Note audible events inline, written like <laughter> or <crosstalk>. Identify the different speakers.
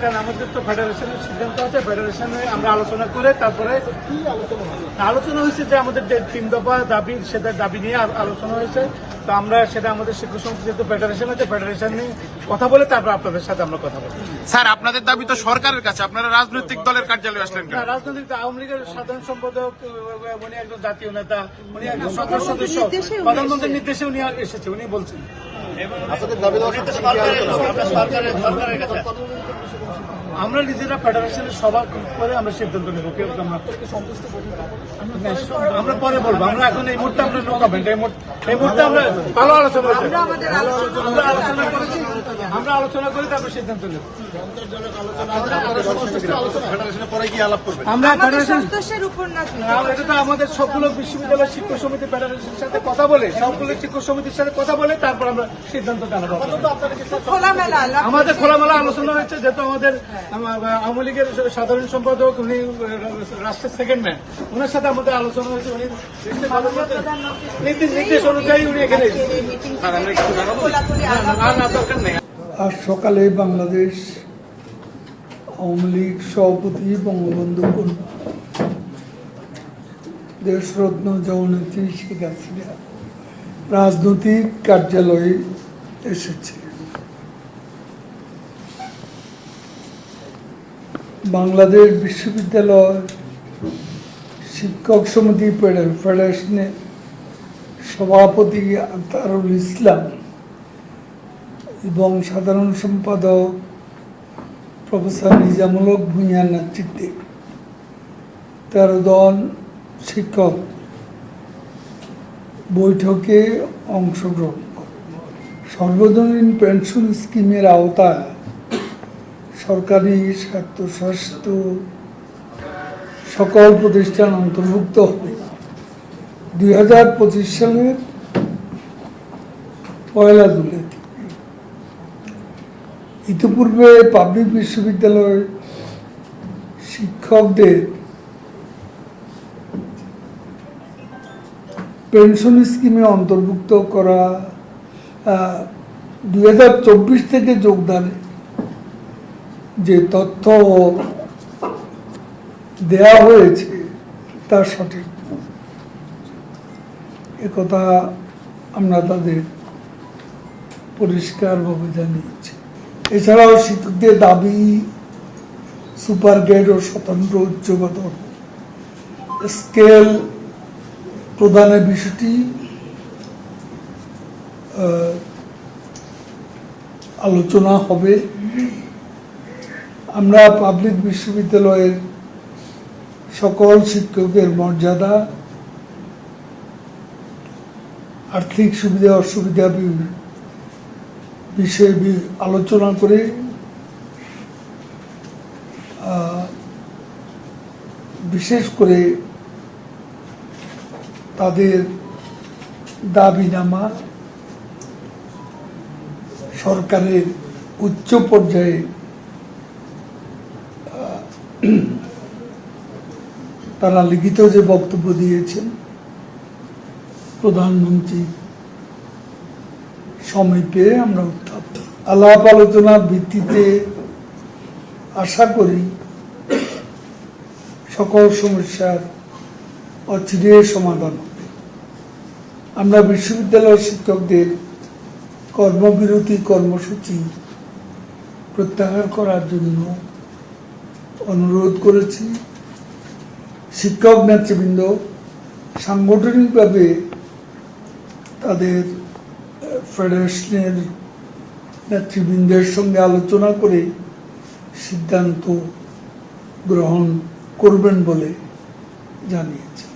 Speaker 1: কারণ আমাদের তো ফেডারেশনের সিদ্ধান্ত আছে ফেডারেশনে আমরা আলোচনা করে তারপরে আলোচনা হয়েছে? যে আমাদের তিন দফা দাবি সেটা দাবি নিয়ে আলোচনা হয়েছে। তো আমরা সেটা আমাদের শিক্ষক সমিতি যেহেতু ফেডারেশন আছে ফেডারেশন নিয়ে কথা বলে তারপর আপনাদের সাথে আমরা কথা বলব।
Speaker 2: স্যার আপনাদের দাবি তো সরকারের কাছে আপনারা রাজনৈতিক দলের কার্যালয়ে আসলেন
Speaker 1: রাজনৈতিক আওয়ামী লীগের সাধারণ সম্পাদক উনি একজন জাতীয় নেতা উনি একজন সরকার সদস্য। প্রধানমন্ত্রীর নির্দেশে উনি এসেছে উনি বলছেন। আমরা নিজেরা ফেডারেশনের সভা করে আমরা সিদ্ধান্ত নেব। কেউ আমরা আমরা পরে বলব। আমরা এখন এই মুহূর্তে আমরা নো কমেন্ট এই মুহূর্তে এই মুহূর্তে আমরা ভালো আলোচনা করছি।
Speaker 3: আমরা আমাদের আলোচনা
Speaker 1: করেছি। আমরা আলোচনা করে তারপর সিদ্ধান্ত নেব। আমরা ফেডারেশন এটা তো আমাদের সবগুলো বিশ্ববিদ্যালয় শিক্ষক সমিতি ফেডারেশনের সাথে কথা বলে সবগুলো শিক্ষক সমিতির সাথে কথা বলে তারপর আমরা সিদ্ধান্ত জানাব। আমাদের খোলামেলা আলোচনা হয়েছে যেহেতু আমাদের আম- আওয়ামী লীগের সাধারণ সম্পাদক উনি রাষ্ট্রের সেকেন্ড ম্যান ওনার সাথে আমাদের আলোচনা হয়েছে, উনি নির্দেশ অনুযায়ী উনি এখানে
Speaker 4: আজ সকালে বাংলাদেশ আওয়ামী লীগ সভাপতি বঙ্গবন্ধু দেশরত্ন জগনেত্রী শেখ হাসিনা রাজনৈতিক কার্যালয়ে এসেছে। বাংলাদেশ বিশ্ববিদ্যালয় শিক্ষক সমিতি ফেডারেশনের সভাপতি আখতারুল ইসলাম এবং সাধারণ সম্পাদক প্রফেসর নিজামূলক ভূঁইয়ার নেতৃত্বে তেরো জন শিক্ষক বৈঠকে অংশগ্রহণ সর্বজনীন পেনশন স্কিমের আওতায় সরকারি স্বাস্থ্য সকল প্রতিষ্ঠান অন্তর্ভুক্ত হবে। দুই হাজার পঁচিশ সালের পয়লা জুলাই। থেকে ইতিপূর্বে পাবলিক বিশ্ববিদ্যালয় শিক্ষকদের পেনশন স্কিমে অন্তর্ভুক্ত করা দুই হাজার চব্বিশ থেকে যোগদানে যে তথ্য দেয়া হয়েছে তা সঠিক। একথা আমরা তাদের পরিষ্কারভাবে জানিয়েছি। এছাড়াও শিক্ষকদের দাবি সুপার গ্রেড ও স্বতন্ত্র উচ্চগত স্কেল প্রদানের বিষয়টি আলোচনা হবে। আমরা পাবলিক বিশ্ববিদ্যালয়ের সকল শিক্ষকের মর্যাদা, আর্থিক সুবিধা, অসুবিধা বিষয়ে আলোচনা করে বিশেষ করে তাদের দাবিনামা সরকারের উচ্চ পর্যায়ে <clears throat> তারা লিখিত যে বক্তব্য দিয়েছেন, প্রধানমন্ত্রী সময় পেয়ে আমরা উত্থাপন আলাপ আলোচনার ভিত্তিতে আশা করি সকল সমস্যার অচিরে সমাধান হবে। আমরা বিশ্ববিদ্যালয়ের শিক্ষকদের কর্মবিরতি কর্মসূচি প্রত্যাহার করার জন্য অনুরোধ করেছি শিক্ষক নেতৃবৃন্দ সাংগঠনিকভাবে তাদের ফেডারেশনের নেতৃবৃন্দের সঙ্গে আলোচনা করে সিদ্ধান্ত গ্রহণ করবেন বলে জানিয়েছে।